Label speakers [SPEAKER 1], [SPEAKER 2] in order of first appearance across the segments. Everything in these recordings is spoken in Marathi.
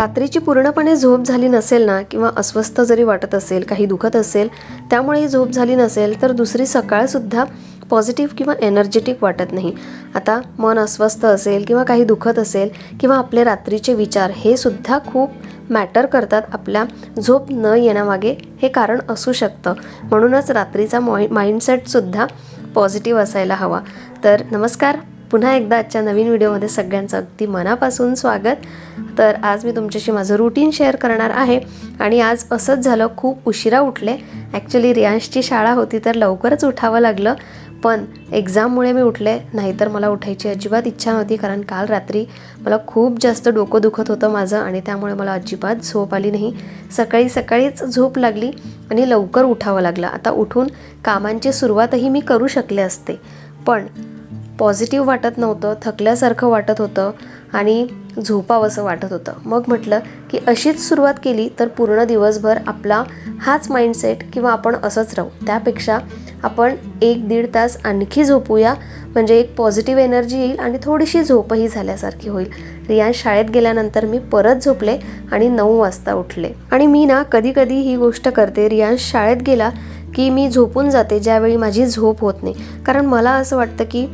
[SPEAKER 1] रात्रीची पूर्णपणे झोप झाली नसेल ना किंवा अस्वस्थ जरी वाटत असेल काही दुखत असेल त्यामुळे झोप झाली नसेल तर दुसरी सकाळसुद्धा पॉझिटिव्ह किंवा एनर्जेटिक वाटत नाही. आता मन अस्वस्थ असेल किंवा काही दुखत असेल किंवा आपले रात्रीचे विचार हे सुद्धा खूप मॅटर करतात आपल्या झोप न येण्यामागे. हे कारण असू शकतं. म्हणूनच रात्रीचा मॉइ माइंडसेटसुद्धा पॉझिटिव्ह असायला हवा. तर नमस्कार. पुन्हा एकदा आजच्या नवीन व्हिडिओमध्ये सगळ्यांचं अगदी मनापासून स्वागत. तर आज मी तुमच्याशी माझं रुटीन शेअर करणार आहे. आणि आज असंच झालं खूप उशिरा उठले. ॲक्च्युली रियांशची शाळा होती तर लवकरच उठावं लागलं. पण एक्झाममुळे मी उठले नाहीतर मला उठायची अजिबात इच्छा नव्हती कारण काल रात्री मला खूप जास्त डोकं दुखत होतं माझं आणि त्यामुळे मला अजिबात झोप आली नाही. सकाळी सकाळीच झोप लागली आणि लवकर उठावं लागलं. आता उठून कामांची सुरुवातही मी करू शकले असते. पण पॉझिटिव्ह वाटत नव्हतं थकल्यासारखं वाटत होतं आणि झोपावंसं वाटत होतं. मग म्हटलं की अशीच सुरुवात केली तर पूर्ण दिवसभर आपला हाच माइंडसेट किंवा आपण असंच राहू. त्यापेक्षा आपण एक दीड तास आणखी झोपूया म्हणजे एक पॉझिटिव्ह एनर्जी येईल आणि थोडीशी झोपही झाल्यासारखी होईल. रियान शाळेत गेल्यानंतर मी परत झोपले आणि नऊ वाजता उठले. आणि मी ना कधी कधी ही गोष्ट करते. रियांश शाळेत गेला की मी झोपून जाते ज्यावेळी माझी झोप होत नाही. कारण मला असं वाटतं की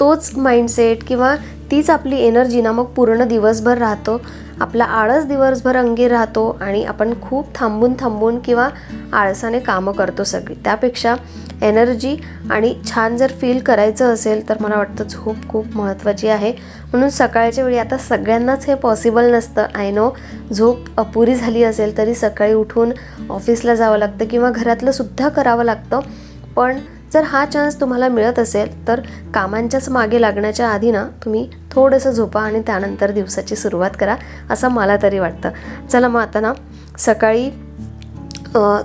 [SPEAKER 1] तोच माइंडसेट किंवा तीच आपली एनर्जी ना मग पूर्ण दिवसभर राहतो. आपला आळस दिवसभर अंगी राहतो आणि आपण खूप थांबून थांबून किंवा आळसाने कामं करतो सगळी. त्यापेक्षा एनर्जी आणि छान जर फील करायचं असेल तर मला वाटतं झोप खूप महत्त्वाची आहे. म्हणून सकाळच्या वेळी आता सगळ्यांनाच हे पॉसिबल नसतं. आय नो झोप अपुरी झाली असेल तरी सकाळी उठून ऑफिसला जावं लागतं किंवा घरातलं सुद्धा करावं लागतं. पण जर हा चान्स तुम्हाला मिळत असेल तर कामांच्याच मागे लागण्याच्या आधी ना तुम्ही थोडंसं झोपा आणि त्यानंतर दिवसाची सुरुवात करा असं मला तरी वाटतं. चला मग आता ना सकाळी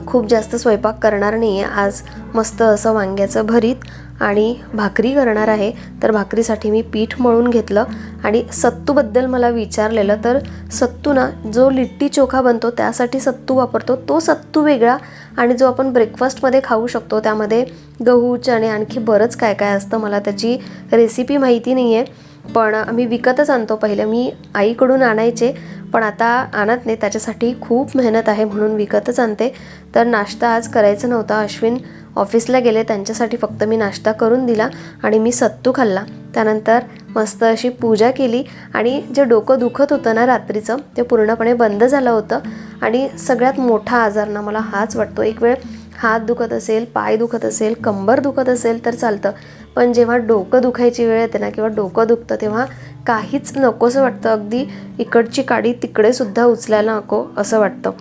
[SPEAKER 1] खूप जास्त स्वयंपाक करणार नाही आहे आज मस्त असं वांग्याचं भरीत आणि भाकरी करणार आहे तर भाकरीसाठी मी पीठ मळून घेतलं आणि सत्तूबद्दल मला विचारलेलं तर सत्तू ना जो लिट्टी चोखा बनतो त्यासाठी सत्तू वापरतो तो सत्तू वेगळा आणि जो आपण ब्रेकफास्टमध्ये खाऊ शकतो त्यामध्ये गहू चणे आणखी बरंच काय काय असतं मला त्याची रेसिपी माहिती नाही आहे पण मी विकतच आणतो. पहिलं मी आईकडून आणायचे पण आता आणत नाही. त्याच्यासाठी खूप मेहनत आहे म्हणून विकतच आणते. तर नाश्ता आज करायचा नव्हता. अश्विन ऑफिसला गेले. त्यांच्यासाठी फक्त मी नाश्ता करून दिला आणि मी सत्तू खाल्ला. त्यानंतर मस्त अशी पूजा केली आणि जे डोकं दुखत होतं ना रात्रीचं ते पूर्णपणे बंद झालं होतं. आणि सगळ्यात मोठा आजार ना मला हाच वाटतो. एक वेळ हात दुखत असेल पाय दुखत असेल कंबर दुखत असेल तर चालतं. पण जेव्हा डोकं दुखायची वेळ येते ना किंवा डोकं दुखतं तेव्हा काहीच नकोसं वाटतं. अगदी इकडची काडी तिकडेसुद्धा उचलायला नको असं वाटतं.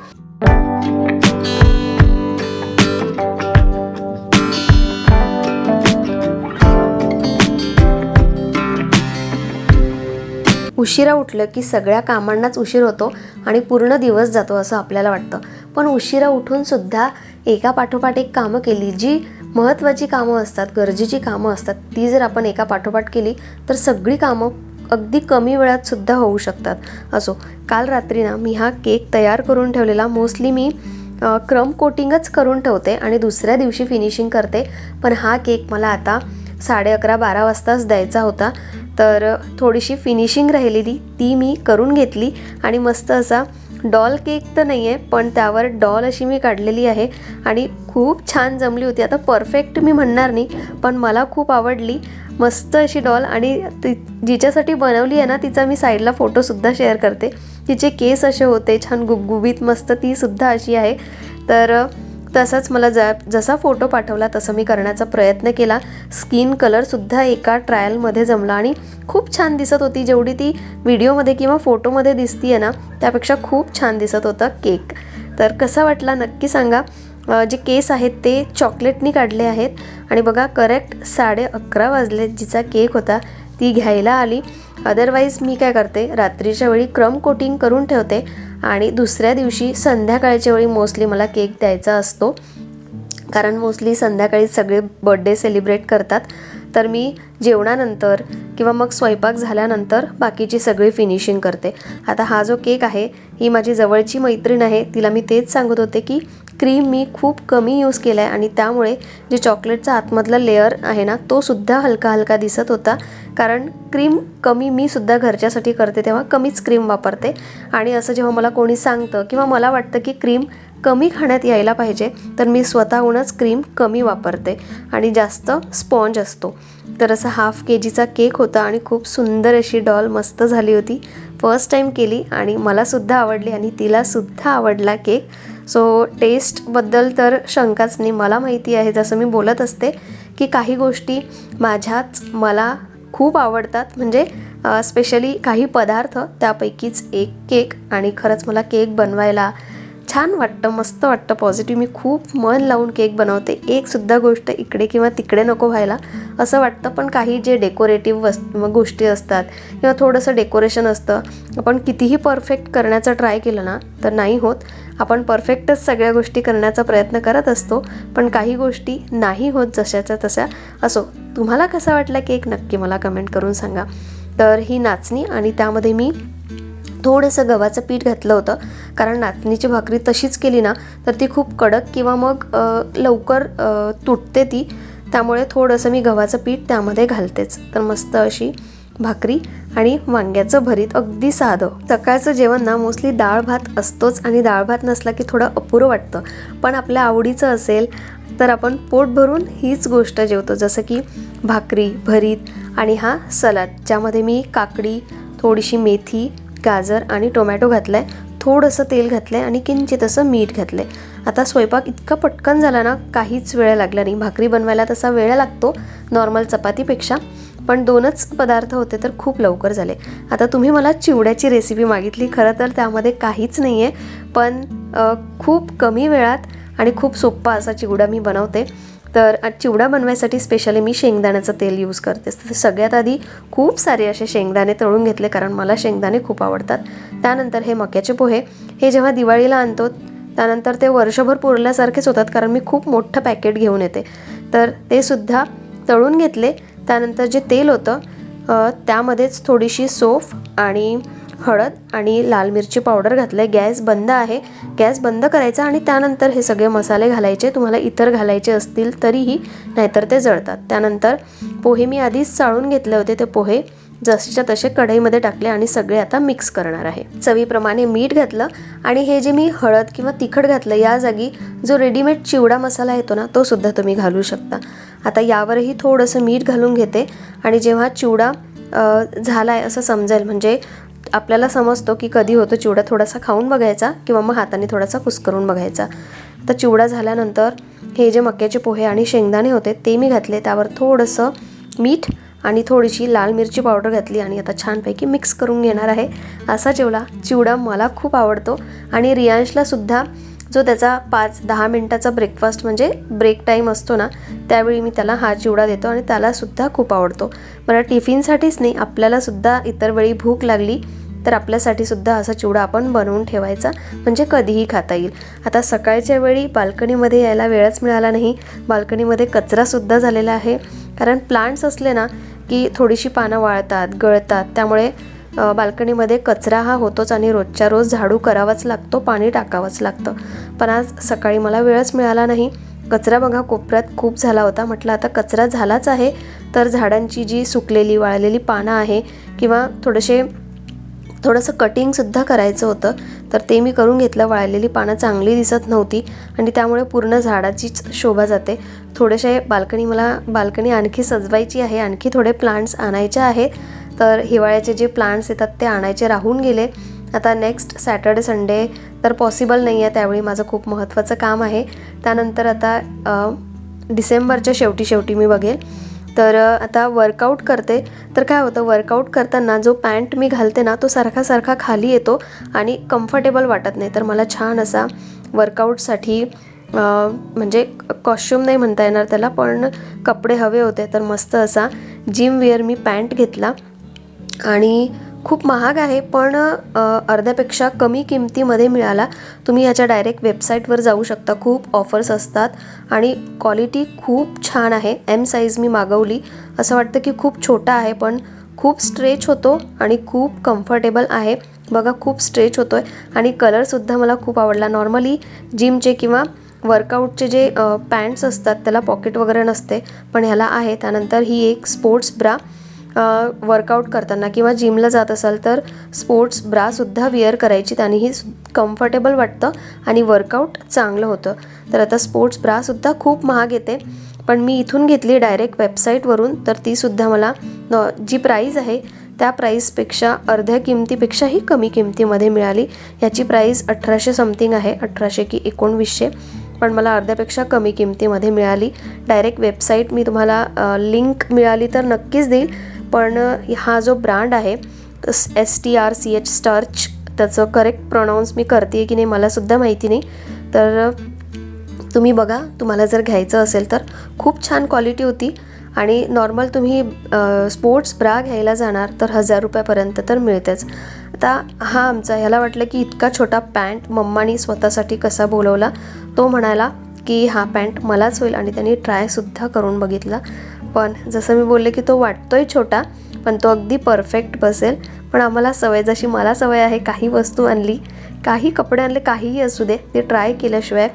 [SPEAKER 1] उशिरा उठलं की सगळ्या कामांनाच उशीर होतो आणि पूर्ण दिवस जातो असं आपल्याला वाटतं. पण उशिरा उठून सुद्धा एका पाठोपाठ एक कामं केली जी महत्त्वाची कामं असतात गरजेची कामं असतात ती जर आपण एका पाठोपाठ केली तर सगळी कामं अगदी कमी वेळात सुद्धा होऊ शकतात. असो काल रात्री ना मी हा केक तयार करून ठेवलेला. मोस्टली मी क्रम कोटिंगच करून ठेवते आणि दुसऱ्या दिवशी फिनिशिंग करते. पण हा केक मला आता साडे अकरा बारा वाजताच द्यायचा होता. तर थोडीशी फिनिशिंग राहिलेली ती मी करून घेतली. आणि मस्त असा डॉल केक तर नाही आहे पण त्यावर डॉल अशी मी काढलेली आहे. आणि खूप छान जमली होती. आता परफेक्ट मी म्हणणार नाही पण मला खूप आवडली. मस्त अशी डॉल आणि ती जिच्यासाठी बनवली आहे ना तिचा मी साईडला फोटोसुद्धा शेअर करते. तिचे केस असे होते छान गुबगुबीत मस्त तीसुद्धा अशी आहे. तर तसंच मला ज जसा फोटो पाठवला तसं मी करण्याचा प्रयत्न केला. स्किन कलरसुद्धा एका ट्रायलमध्ये जमला आणि खूप छान दिसत होती. जेवढी ती व्हिडिओमध्ये किंवा फोटोमध्ये दिसती आहे ना त्यापेक्षा खूप छान दिसत होता केक. तर कसा वाटला नक्की सांगा. जे केस आहेत ते चॉकलेटनी काढले आहेत. आणि बघा करेक्ट साडे अकरा वाजले जिचा केक होता ती घ्यायला आली. अदरवाईज मी काय करते रात्रीच्या वेळी क्रम कोटिंग करून ठेवते आणि दुसऱ्या दिवशी संध्याकाळच्या वेळी मोस्टली मला केक द्यायचा असतो. कारण मोस्टली संध्याकाळी सगळे बड्डे सेलिब्रेट करतात. तर मी जेवणानंतर किंवा मग स्वयंपाक झाल्यानंतर बाकीची सगळी फिनिशिंग करते. आता हा जो केक आहे ही माझी जवळची मैत्रीण आहे तिला मी तेच सांगत होते की क्रीम मी खूप कमी यूज केला आहे आणि त्यामुळे जे चॉकलेटचा आतमधला लेअर आहे ना तो सुद्धा हलका हलका दिसत होता. कारण क्रीम कमी मी सुद्धा घरच्यासाठी करते तेव्हा कमीच क्रीम वापरते. आणि असं जेव्हा मला कोणी सांगतं किंवा मला वाटतं की क्रीम कमी खाण्यात यायला पाहिजे तर मी स्वतःहूनच क्रीम कमी वापरते. आणि जास्त स्पॉन्ज असतो. तर असा हाफ के जीचा केक होता आणि खूप सुंदर अशी डॉल मस्त झाली होती. फर्स्ट टाईम केली आणि मलासुद्धा आवडली आणि तिलासुद्धा आवडला केक सो टेस्टबद्दल तर शंकाच नाही मला माहिती आहे. जसं मी बोलत असते की काही गोष्टी माझ्याच मला खूप आवडतात. म्हणजे स्पेशली काही पदार्थ त्यापैकीच एक केक आणि खरंच मला केक बनवायला छान वाटतं मस्त वाटतं पॉझिटिव्ह मी खूप मन लावून केक बनवते. एकसुद्धा गोष्ट इकडे किंवा तिकडे नको व्हायला. असं वाटतं पण काही जे डेकोरेटिव्ह वस् गोष्टी असतात किंवा थोडंसं डेकोरेशन असतं आपण कितीही परफेक्ट करण्याचा ट्राय केलं ना तर नाही होत. आपण परफेक्टच सगळ्या गोष्टी करण्याचा प्रयत्न करत असतो पण काही गोष्टी नाही होत जशाच्या तशा. असो तुम्हाला कसा वाटला केक नक्की मला कमेंट करून सांगा. तर ही नाचणी आणि त्यामध्ये मी थोडंसं गव्हाचं पीठ घातलं होतं. कारण नाचणीची भाकरी तशीच केली ना तर ती खूप कडक किंवा मग लवकर तुटते ती. त्यामुळे थोडंसं मी गव्हाचं पीठ त्यामध्ये घालतेच. तर मस्त अशी भाकरी आणि वांग्याचं भरीत अगदी साधं. सकाळचं जेवण ना मोस्टली डाळ भात असतोच आणि डाळ भात नसला की थोडं अपुरं वाटतं. पण आपल्या आवडीचं असेल तर आपण पोट भरून हीच गोष्ट जेवतो. जसं की भाकरी भरीत आणि हा सलाद ज्यामध्ये मी काकडी थोडीशी मेथी गाजर आणि टोमॅटो घातलं आहे थोडंसं तेल घातलं आहे आणि किंचित असं मीठ घातलं आहे आता स्वयंपाक इतका पटकन झाला ना काहीच वेळ लागला नाही. भाकरी बनवायला तसा वेळ लागतो नॉर्मल चपातीपेक्षा. पण दोनच पदार्थ होते तर खूप लवकर झाले. आता तुम्ही मला चिवड्याची रेसिपी मागितली खरं तर त्यामध्ये काहीच नाही आहे पण खूप कमी वेळात आणि खूप सोप्पा असा चिवडा मी बनवते. तर आज चिवडा बनवायसाठी स्पेशली मी शेंगदाण्याचं तेल यूज करते. तर सगळ्यात आधी खूप सारे असे शेंगदाणे तळून घेतले कारण मला शेंगदाणे खूप आवडतात. त्यानंतर हे मक्याचे पोहे. हे जेव्हा दिवाळीला आणतो त्यानंतर ते वर्षभर पुरल्यासारखेच होतात कारण मी खूप मोठं पॅकेट घेऊन येते. तर ते सुद्धा तळून घेतले. त्यानंतर जे तेल होतं त्यामध्येच थोडीशी सोफ आणि हळद आणि लाल मिरची पावडर घातलं आहे गॅस बंद आहे. गॅस बंद करायचा आणि त्यानंतर हे सगळे मसाले घालायचे. तुम्हाला इतर घालायचे असतील तरीही नाहीतर ते जळतात. त्यानंतर पोहे मी आधीच चाळून घेतले होते. ते पोहे जसेच्या तसे कढईमध्ये टाकले आणि सगळे आता मिक्स करणार आहे. चवीप्रमाणे मीठ घातलं आणि हे जे मी हळद किंवा तिखट घातलं या जागी जो रेडीमेड चिवडा मसाला येतो ना तो सुद्धा तुम्ही घालू शकता. आता यावरही थोडंसं मीठ घालून घेते आणि जेव्हा चिवडा झाला आहे असं समजेल म्हणजे आपल्याला समजतो की कधी होतो चिवडा थोडासा खाऊन बघायचा किंवा मग हाताने थोडासा कुस्करून बघायचा. तर चिवडा झाल्यानंतर हे जे मक्याचे पोहे आणि शेंगदाणे होते ते मी घातले. त्यावर थोडंसं मीठ आणि थोडीशी लाल मिरची पावडर घातली आणि आता छानपैकी मिक्स करून घेणार आहे. असा चिवडा चिवडा मला खूप आवडतो. आणि रियांशलासुद्धा जो त्याचा पाच दहा मिनटाचा ब्रेकफास्ट म्हणजे ब्रेक टाईम असतो ना त्यावेळी मी त्याला हा चिवडा देतो आणि त्यालासुद्धा खूप आवडतो. मला टिफिनसाठीच नाही आपल्यालासुद्धा इतर वेळी भूक लागली तर आपल्यासाठी सुद्धा असा चिवडा आपण बनवून ठेवायचा म्हणजे कधीही खाता येईल. आता सकाळच्या वेळी बाल्कनीमध्ये यायला वेळच मिळाला नाही. बाल्कनीमध्ये कचरासुद्धा झालेला आहे. कारण प्लांट्स असले ना की थोडीशी पानं वाळतात गळतात त्यामुळे बाल्कनीमध्ये कचरा हा होतोच आणि रोजच्या रोज झाडू करावाच लागतो पाणी टाकावंच लागतं. पण आज सकाळी मला वेळच मिळाला नाही. कचरा बघा कोपऱ्यात खूप झाला होता. म्हटलं आता कचरा झालाच आहे. तर झाडांची जी सुकलेली वाळलेली पानं आहे किंवा थोडेसे थोडंसं कटिंगसुद्धा करायचं होतं तर ते मी करून घेतलं. वाळलेली पानं चांगली दिसत नव्हती आणि त्यामुळे पूर्ण झाडाचीच शोभा जाते. थोडेसे बाल्कनी मला बाल्कनी आणखी सजवायची आहे आणखी थोडे प्लांट्स आणायचे आहेत. तर हिवाळ्याचे जे प्लांट्स येतात ते आणायचे राहून गेले. आता नेक्स्ट सॅटर्डे संडे तर पॉसिबल नाही आहे त्यावेळी माझं खूप महत्त्वाचं काम आहे. त्यानंतर आता डिसेंबरच्या शेवटी शेवटी मी बघेल. तर आता वर्कआउट करते. तर काय होतं वर्कआउट करताना जो पॅन्ट मी घालते ना तो सारखा सारखा खाली येतो आणि कम्फर्टेबल वाटत नाही. तर मला छान असा वर्कआउटसाठी म्हणजे कॉस्च्युम नाही म्हणता येणार त्याला पण कपडे हवे होते. तर मस्त असा जिम वेअर मी पॅन्ट घेतला आणि खूप महाग आहे पण अर्ध्यापेक्षा कमी किमतीमध्ये मिळाला. तुम्ही याच्या डायरेक्ट वेबसाईटवर जाऊ शकता. खूप ऑफर्स असतात आणि क्वालिटी खूप छान आहे. एम साईज मी मागवली. असं वाटतं की खूप छोटा आहे पण खूप स्ट्रेच होतो आणि खूप कम्फर्टेबल आहे. बघा खूप स्ट्रेच होतो आहे आणि कलरसुद्धा मला खूप आवडला. नॉर्मली जिमचे किंवा वर्कआउटचे जे पॅन्ट्स असतात त्याला पॉकेट वगैरे नसते पण ह्याला आहे. त्यानंतर ही एक स्पोर्ट्स ब्रा वर्कआउट करताना किंवा जिमला जात असाल तर स्पोर्ट्स ब्रासुद्धा विअर करायची. त्यानेही कम्फर्टेबल वाटतं आणि वर्कआउट चांगलं होतं. तर आता स्पोर्ट्स ब्रासुद्धा खूप महाग येते. पण मी इथून घेतली डायरेक्ट वेबसाईटवरून तर तीसुद्धा मला जी प्राईज आहे त्या प्राईसपेक्षा अर्ध्या किमतीपेक्षाही कमी किमतीमध्ये मिळाली. याची प्राईस अठराशे समथिंग आहे अठराशे की एकोणवीसशे. पण मला अर्ध्यापेक्षा कमी किमतीमध्ये मिळाली. डायरेक्ट वेबसाईट मी तुम्हाला लिंक मिळाली तर नक्कीच देईल. पण हा जो ब्रँड आहे S T R C H starch त्याचं करेक्ट प्रोनाऊन्स मी करते आहे की नाही मलासुद्धा माहिती नाही. तर तुम्ही बघा तुम्हाला जर घ्यायचं असेल तर खूप छान क्वालिटी होती. आणि नॉर्मल तुम्ही स्पोर्ट्स ब्रा घ्यायला जाणार तर हजार रुपयापर्यंत तर मिळतेच. आता हा आमचा ह्याला वाटलं की इतका छोटा पॅन्ट मम्मानी स्वतःसाठी कसा बोलवला तो म्हणाला की हा पॅन्ट मलाच होईल. आणि त्यांनी ट्रायसुद्धा करून बघितला. पण जसं मी बोलले की तो वाटतोय छोटा पण तो अगदी परफेक्ट बसेल. पण आम्हाला सवय जशी मला सवय आहे काही वस्तू आणली काही कपडे आणले काहीही असू दे ते ट्राय केल्याशिवाय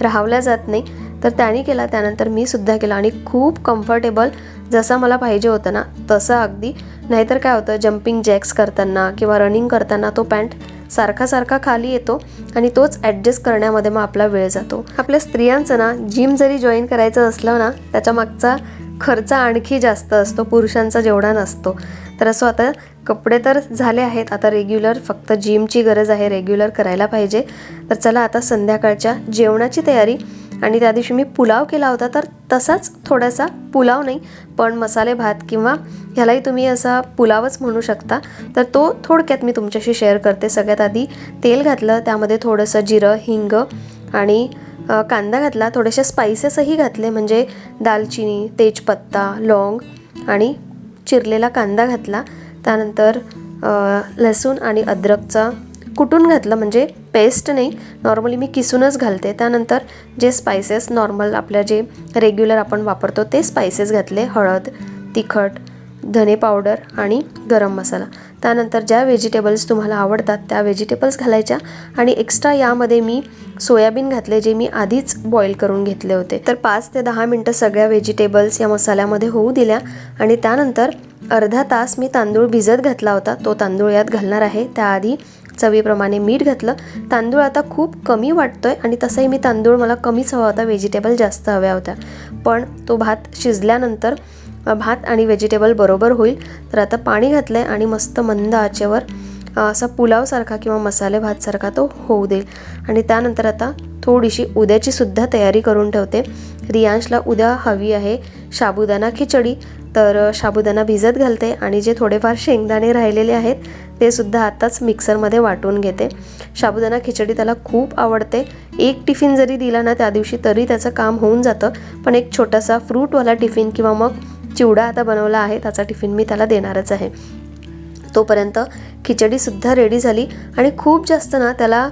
[SPEAKER 1] राहवल्या जात नाही. तर त्याने केला त्यानंतर मी सुद्धा केला. आणि खूप कम्फर्टेबल जसा मला पाहिजे होतं ना तसं अगदी. नाहीतर काय होतं जम्पिंग जॅक्स करताना किंवा रनिंग करताना तो पॅन्ट सारखा सारखा खाली येतो आणि तोच ॲडजस्ट करण्यामध्ये मग आपला वेळ जातो. आपल्या स्त्रियांचं ना जिम जरी जॉईन करायचं असलं ना त्याच्या मागचा खर्च आणखी जास्त असतो पुरुषांचा जेवढा नसतो. तर असं आता कपडे तर झाले आहेत आता रेग्युलर फक्त जिमची गरज आहे रेग्युलर करायला पाहिजे. तर चला आता संध्याकाळच्या जेवणाची तयारी. आणि त्या दिवशी मी पुलाव केला होता तर तसाच थोडासा पुलाव नाही पण मसाले भात किंवा ह्यालाही तुम्ही असा पुलावच म्हणू शकता. तर तो थोडक्यात मी तुमच्याशी शेअर करते. सगळ्यात आधी तेल घातलं त्यामध्ये थोडंसं जिरं हिंग आणि कांदा घातला थोडेसे स्पायसेसही घातले म्हणजे दालचिनी तेजपत्ता लौंग आणि चिरलेला कांदा घातला. त्यानंतर लसूण आणि अद्रकचा कुटून घातलं म्हणजे पेस्ट नाही. नॉर्मली मी किसूनच घालते. त्यानंतर जे स्पायसेस नॉर्मल आपल्या जे रेग्युलर आपण वापरतो ते स्पायसेस घातले. हळद तिखट धने पावडर आणि गरम मसाला. त्यानंतर ज्या व्हेजिटेबल्स तुम्हाला आवडतात त्या व्हेजिटेबल्स घालायच्या. आणि एक्स्ट्रा यामध्ये मी सोयाबीन घातले जे मी आधीच बॉईल करून घेतले होते. तर पाच ते दहा मिनटं सगळ्या व्हेजिटेबल्स या मसाल्यामध्ये होऊ दिल्या. आणि त्यानंतर अर्धा तास मी तांदूळ भिजत घातला होता. तो तांदूळ यात घालणार आहे. त्याआधी चवीप्रमाणे मीठ घातलं. तांदूळ आता खूप कमी वाटतोय आणि तसंही मी तांदूळ मला कमीच हवा होता. व्हेजिटेबल जास्त हव्या होत्या. पण तो भात शिजल्यानंतर भात आणि व्हेजिटेबल बरोबर होईल. तर आता पाणी घातलं आहे आणि मस्त मंद आचेवर असा पुलावसारखा किंवा मसाले भातसारखा तो होऊ देईल. आणि त्यानंतर आता थोडीशी उद्याची सुद्धा तयारी करून ठेवते. रियांशला उद्या हवी आहे साबुदाणा खिचडी. तर साबुदाणा भिजत घालते आणि जे थोडेफार शेंगदाणे राहिलेले आहेत ते सुद्धा आत्ताच मिक्सरमध्ये वाटून घेते. साबुदाणा खिचडी त्याला खूप आवडते. एक टिफिन जरी दिला ना त्या दिवशी तरी त्याचं काम होऊन जातं. पण एक छोटासा फ्रूटवाला टिफिन किंवा मग चिवडा आता बनवला आहे त्याचा टिफिन मी त्याला देणारच आहे. तोपर्यंत खिचडीसुद्धा रेडी झाली आणि खूप जास्त ना त्याला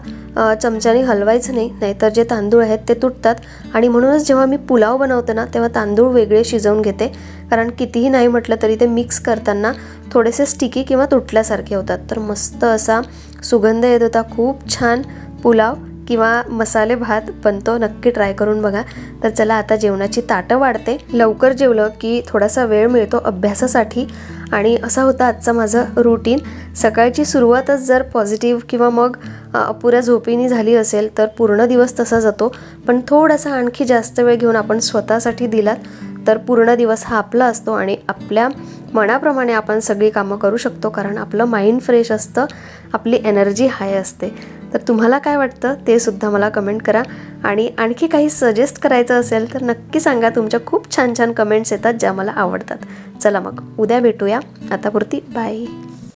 [SPEAKER 1] चमच्याने हलवायचं नाही नाहीतर जे तांदूळ आहेत ते तुटतात. आणि म्हणूनच जेव्हा मी पुलाव बनवते ना तेव्हा तांदूळ वेगळे शिजवून घेते. कारण कितीही नाही म्हटलं तरी ते मिक्स करताना थोडेसे स्टिकी किंवा तुटल्यासारखे होतात. तर मस्त असा सुगंध येत होता. खूप छान पुलाव. किंवा मसाले भात बनतो नक्की ट्राय करून बघा. तर चला आता जेवणाची ताटं वाढते. लवकर जेवलं की थोडासा वेळ मिळतो अभ्यासासाठी. आणि असा होता आजचा माझं रुटीन सकाळची सुरुवातच जर पॉझिटिव्ह किंवा मग अपुऱ्या झोपीनी झाली असेल तर पूर्ण दिवस तसा जातो. पण थोडासा आणखी जास्त वेळ घेऊन आपण स्वतःसाठी दिलात तर पूर्ण दिवस हा आपला असतो आणि आपल्या मनाप्रमाणे आपण सगळी कामं करू शकतो कारण आपलं माइंड फ्रेश असतं आपली एनर्जी हाय असते. तर तुम्हाला काय वाटतं ते सुद्धा मला कमेंट करा. आणि आणखी काही सजेस्ट करायचं असेल तर नक्की सांगा. तुमच्या खूप छान छान कमेंट्स येतात ज्या मला आवडतात. चला मग उद्या भेटूया. आतापुरती बाय